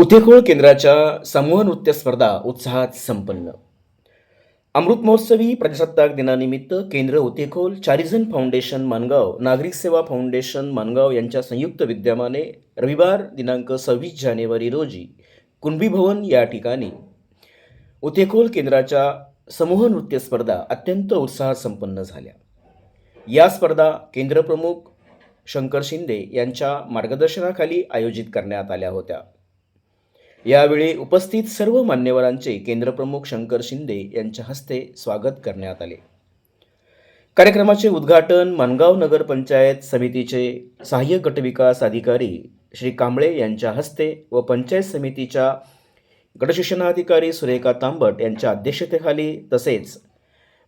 उतेकुळ केंद्राच्या समूह नृत्य स्पर्धा उत्साहात संपन्न. अमृत महोत्सवी प्रजासत्ताक दिनानिमित्त केंद्र उतेखोल चारिझन फाउंडेशन मानगाव नागरिक सेवा फाउंडेशन मानगाव यांच्या संयुक्त विद्यमाने रविवार दिनांक सव्वीस जानेवारी रोजी कुणबी भवन या ठिकाणी उतेखोल केंद्राच्या समूह नृत्य स्पर्धा अत्यंत उत्साहात संपन्न झाल्या. या स्पर्धा केंद्रप्रमुख शंकर शिंदे यांच्या मार्गदर्शनाखाली आयोजित करण्यात आल्या होत्या. यावेळी उपस्थित सर्व मान्यवरांचे केंद्रप्रमुख शंकर शिंदे यांच्या हस्ते स्वागत करण्यात आले. कार्यक्रमाचे उद्घाटन मानगाव नगरपंचायत समितीचे सहाय्यक गटविकास अधिकारी श्री कांबळे यांच्या हस्ते व पंचायत समितीच्या गटशिक्षणाधिकारी सुरेखा तांबट यांच्या अध्यक्षतेखाली तसेच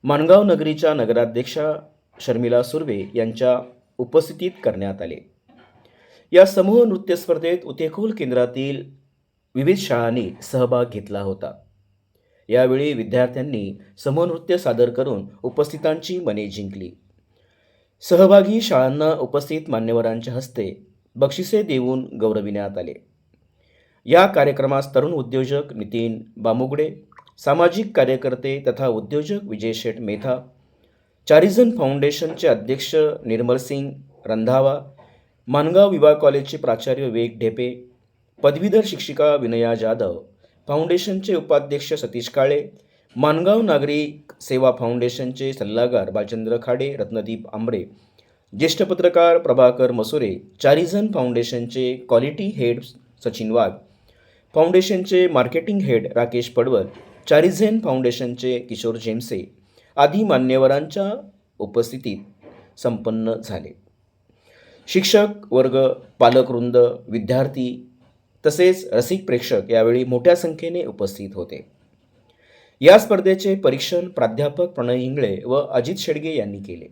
मानगाव नगरीच्या नगराध्यक्षा शर्मिला सुर्वे यांच्या उपस्थितीत करण्यात आले. या समूह नृत्य स्पर्धेत उतेखोल केंद्रातील विविध शाळांनी सहभाग घेतला होता. यावेळी विद्यार्थ्यांनी समनृत्य सादर करून उपस्थितांची मने जिंकली. सहभागी शाळांना उपस्थित मान्यवरांच्या हस्ते बक्षिसे देऊन गौरविण्यात आले. या कार्यक्रमास तरुण उद्योजक नितीन बामुगडे सामाजिक कार्यकर्ते तथा उद्योजक विजय शेठ मेथा चारिझन फाउंडेशनचे अध्यक्ष निर्मल सिंग रंधावा मानगाव विभाग कॉलेजचे प्राचार्य वेग ढेपे पदवीधर शिक्षिका विनया जाधव फाउंडेशनचे उपाध्यक्ष सतीश काळे मानगाव नागरिक सेवा फाउंडेशनचे सल्लागार बालचंद्र खाडे रत्नदीप आंबरे ज्येष्ठ पत्रकार प्रभाकर मसुरे चारिझन फाउंडेशनचे क्वालिटी हेड सचिन वाघ फाउंडेशनचे मार्केटिंग हेड राकेश पडवल चारिझेन फाउंडेशनचे किशोर जेमसे आदी मान्यवरांच्या उपस्थितीत संपन्न झाले. शिक्षक वर्ग पालकवृंद विद्यार्थी तसेच रसिक प्रेक्षक यावेळी मोठ्या संख्येने उपस्थित होते. या स्पर्धेचे परीक्षण प्राध्यापक प्रणय इंगळे व अजित शेडगे यांनी केले.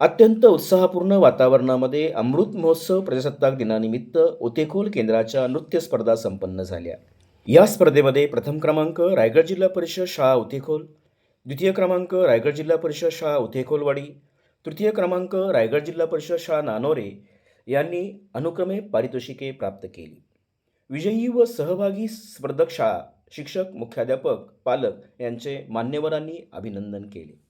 अत्यंत उत्साहपूर्ण वातावरणामध्ये अमृत महोत्सव प्रजासत्ताक दिनानिमित्त ओतेखोल केंद्राच्या नृत्य स्पर्धा संपन्न झाल्या. या स्पर्धेमध्ये प्रथम क्रमांक रायगड जिल्हा परिषद शाळा उतेखोल द्वितीय क्रमांक रायगड जिल्हा परिषद शाळा उतेखोलवाडी तृतीय क्रमांक रायगड जिल्हा परिषद शाळा नानोरे यांनी अनुक्रमे पारितोषिके प्राप्त केली. विजयी व सहभागी स्पर्धक शाळा शिक्षक मुख्याध्यापक पालक यांचे मान्यवरांनी अभिनंदन केले.